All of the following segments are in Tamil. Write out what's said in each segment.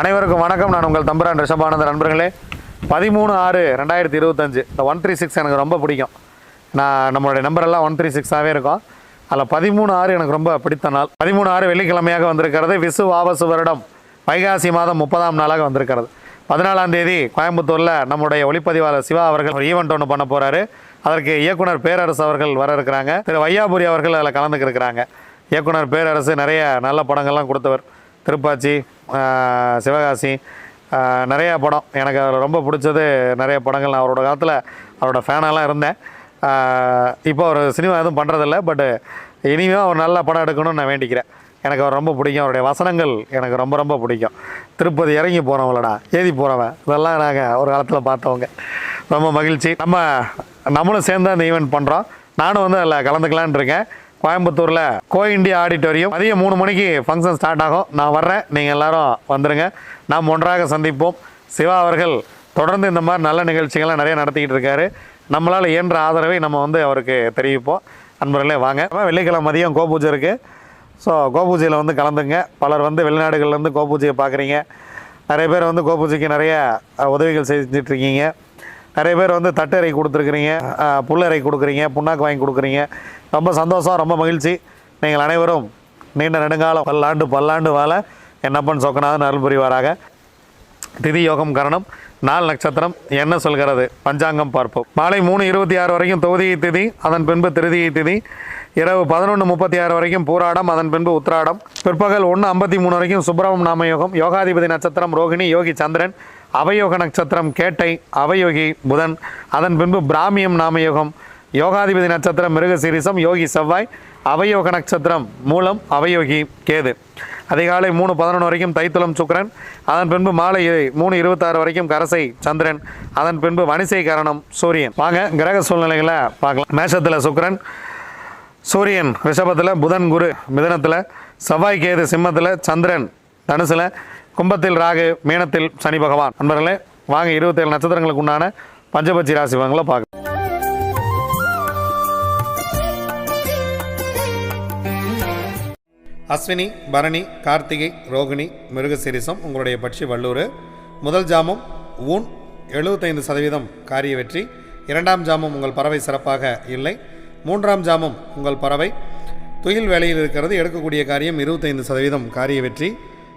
அனைவருக்கும் வணக்கம். நான் உங்கள் தம்பரான் ரிஷபானந்த நண்பர்களே பதிமூணு ஆறு ரெண்டாயிரத்தி இருபத்தஞ்சு. இந்த ஒன் த்ரீ சிக்ஸ் எனக்கு ரொம்ப பிடிக்கும். நான் நம்மளுடைய நம்பரெல்லாம் ஒன் த்ரீ சிக்ஸாகவே இருக்கும். அதில் பதிமூணு ஆறு எனக்கு ரொம்ப பிடித்த நாள். பதிமூணு ஆறு வெள்ளிக்கிழமையாக வந்திருக்கிறது. விசு ஆவசு வருடம். வைகாசி மாதம் முப்பதாம் நாளாக வந்திருக்கிறது. பதினாலாம் தேதி கோயம்புத்தூரில் நம்முடைய ஒளிப்பதிவாளர் சிவா அவர்கள் ஒரு ஈவெண்ட் ஒன்று பண்ண போகிறாரு அதற்கு இயக்குனர் பேரரசு அவர்கள் வர இருக்கிறாங்க. திரு வையாபுரி அவர்கள் அதில் கலந்துக்கிருக்கிறாங்க. இயக்குனர் பேரரசு நிறைய நல்ல படங்கள்லாம் கொடுத்தவர். திருப்பாச்சி சிவகாசி நிறையா நிறைய படம். எனக்கு அதில் ரொம்ப பிடிச்சது நிறைய படங்கள். நான் அவரோட காலத்தில் அவரோட ஃபேனாலாம் இருந்தேன். இப்போ அவர் சினிமா எதுவும் பண்ணுறதில்ல பட்டு இனிமேல் அவர் நல்ல படம் எடுக்கணும்னு நான் வேண்டிக்கிறேன். எனக்கு அவர் ரொம்ப பிடிக்கும். அவருடைய வசனங்கள் எனக்கு ரொம்ப ரொம்ப பிடிக்கும். திருப்பதி இறங்கி போகிறவங்களடா ஏதி போகிறவன் இதெல்லாம் நாங்கள் ஒரு காலத்தில் பார்த்தவங்க. ரொம்ப மகிழ்ச்சி. நம்ம நம்மளும் சேர்ந்து அந்த ஈவெண்ட் பண்ணுறோம் நானும் வந்து அதில் கலந்துக்கலான்னு இருக்கேன். கோயம்புத்தூரில் கோ இண்டியா ஆடிட்டோரியம். மதியம் மூணு மணிக்கு ஃபங்க்ஷன் ஸ்டார்ட் ஆகும். நான் வர்றேன். நீங்கள் எல்லாரும் வந்துடுங்க நாம் ஒன்றாக சந்திப்போம். சிவா அவர்கள் தொடர்ந்து இந்த மாதிரி நல்ல நிகழ்ச்சிகள்லாம் நிறைய நடத்திக்கிட்டு இருக்காரு. நம்மளால் இயன்ற ஆதரவை நம்ம வந்து அவருக்கு தெரிவிப்போம். அன்பர்களே வாங்க. வெள்ளிக்கிழமை மதியம் கோபூஜை இருக்குது ஸோ கோபூஜையில் வந்து கலந்துங்க. பலர் வந்து வெளிநாடுகள்லேருந்து கோபூஜையை பார்க்குறீங்க. நிறைய பேர் வந்து கோபூஜைக்கு நிறைய உதவிகள் செஞ்சிட்ருக்கீங்க நிறைய பேர் வந்து தட்டறை கொடுத்துருக்குறீங்க புல்லறை கொடுக்குறீங்க புண்ணாக்கு வாங்கி கொடுக்குறீங்க. ரொம்ப சந்தோஷம் ரொம்ப மகிழ்ச்சி. நீங்கள் அனைவரும் நீண்ட நெடுங்காலம் பல்லாண்டு பல்லாண்டு வாழ என்னப்பன் சொக்கநாதன் அருள் புரிவாராக. திதி யோகம் கரணம் நாள் நட்சத்திரம் என்ன சொல்கிறது? பஞ்சாங்கம் பார்ப்போம். மாலை மூணு இருபத்தி ஆறு வரைக்கும் தொகுதியை திதி அதன் பின்பு திருதியை திதி. இரவு பதினொன்று முப்பத்தி ஆறு வரைக்கும் பூராடம் அதன் பின்பு உத்திராடம். பிற்பகல் ஒன்று ஐம்பத்தி மூணு வரைக்கும் சுப்பிரமம் நாம யோகம் யோகாதிபதி நட்சத்திரம் ரோகிணி யோகி சந்திரன் அவயோக நட்சத்திரம் கேட்டை அவயோகி புதன். அதன் பின்பு பிராமியம் நாமயோகம். யோகாதிபதி நட்சத்திரம் மிருகசீரிசம் யோகி செவ்வாய். அவயோக நட்சத்திரம் மூலம் அவயோகி கேது. அதிகாலை மூணு பதினொன்று வரைக்கும் தைத்துளம் சுக்கரன். அதன் பின்பு மாலை மூணு இருபத்தாறு வரைக்கும் கரசை சந்திரன். அதன் பின்பு வணிசை கரணம் சூரியன். வாங்க கிரக சூழ்நிலைகளை பார்க்கலாம். மேஷத்தில் சுக்கரன் சூரியன் ரிஷபத்தில் புதன் குரு மிதனத்தில் செவ்வாய் கேது சிம்மத்தில் சந்திரன் தனுசில் கும்பத்தில் ராகு மீனத்தில் சனி பகவான். நண்பர்களே வாங்க இருபத்தேழு நட்சத்திரங்களுக்கு உண்டான பஞ்சபட்சி ராசி பலன்களை பார்க்க அஸ்வினி பரணி கார்த்திகை ரோகிணி மிருகசிரிசம் உங்களுடைய பட்சி வல்லூர் முதல் ஜாமம் ஊன். எழுபத்தைந்து சதவீதம் காரிய வெற்றி. இரண்டாம் ஜாமம் உங்கள் பறவை சிறப்பாக இல்லை. மூன்றாம் ஜாமம் உங்கள் பறவை. துயில் வேலையில் இருக்கிறது எடுக்கக்கூடிய காரியம் இருபத்தைந்து சதவீதம் காரிய வெற்றி.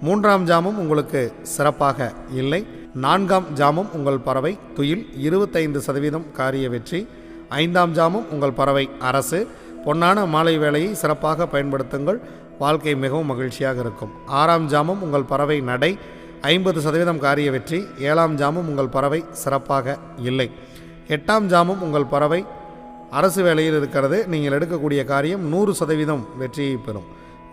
மூன்றாம் ஜாமம் உங்களுக்கு சிறப்பாக இல்லை. நான்காம் ஜாமம் உங்கள் பறவை துயில் இருபத்தைந்து சதவீதம் காரிய வெற்றி. ஐந்தாம் ஜாமம் உங்கள் பறவை அரசு. பொன்னான மாலை வேலையை சிறப்பாக பயன்படுத்துங்கள். வாழ்க்கை மிகவும் மகிழ்ச்சியாக இருக்கும். ஆறாம் ஜாமம் உங்கள் பறவை நடை ஐம்பது சதவீதம் காரிய வெற்றி. ஏழாம் ஜாமம் உங்கள் பறவை சிறப்பாக இல்லை. எட்டாம் ஜாமம் உங்கள் பறவை அரசு வேலையில் இருக்கிறது. நீங்கள் எடுக்கக்கூடிய காரியம் நூறு சதவீதம் வெற்றியை பெறும்.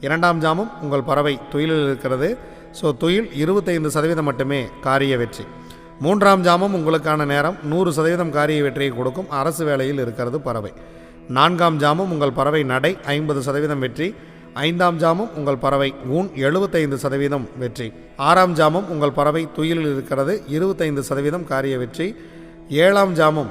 இரண்டாம் ஜாமம் உங்கள் பறவை துயிலில் இருக்கிறது. ஸோ துயில் இருபத்தைந்து சதவீதம் மட்டுமே காரிய வெற்றி. மூன்றாம் ஜாமம் உங்களுக்கான நேரம். நூறு சதவீதம் காரிய வெற்றியை கொடுக்கும். அரசு வேலையில் இருக்கிறது பறவை. நான்காம் ஜாமம் உங்கள் பறவை நடை ஐம்பது சதவீதம் வெற்றி. ஐந்தாம் ஜாமம் உங்கள் பறவை ஊன் எழுபத்தைந்து சதவீதம் வெற்றி. ஆறாம் ஜாமம் உங்கள் பறவை துயிலில் இருக்கிறது இருபத்தைந்து சதவீதம் காரிய வெற்றி. ஏழாம் ஜாமம்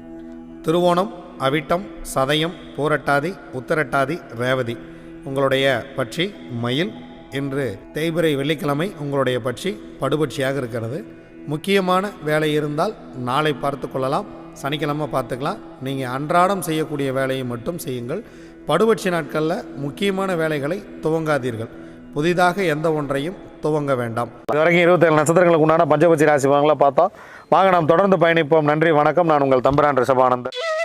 திருவோணம் அவிட்டம் சதயம் பூரட்டாதி உத்தரட்டாதி ரேவதி. உங்களுடைய பட்சி மயில் இன்று தேய்பிரை வெள்ளிக்கிழமை உங்களுடைய பட்சி படுபட்சியாக இருக்கிறது. முக்கியமான வேலை இருந்தால் நாளை பார்த்து கொள்ளலாம். சனிக்கிழமை பார்த்துக்கலாம். நீங்கள் அன்றாடம் செய்யக்கூடிய வேலையை மட்டும் செய்யுங்கள். படுபட்சி நாட்களில் முக்கியமான வேலைகளை துவங்காதீர்கள். புதிதாக எந்த ஒன்றையும் துவங்க வேண்டாம். இது வரைக்கும் இருபத்தேழு நட்சத்திரங்களுக்கு உண்டான பஞ்சபட்சி ராசி பலன்களை பார்த்தோம் வாங்க நாம் தொடர்ந்து பயணிப்போம். நன்றி வணக்கம். நான் உங்கள் தம்பிரான் ரிஷபானந்தன்.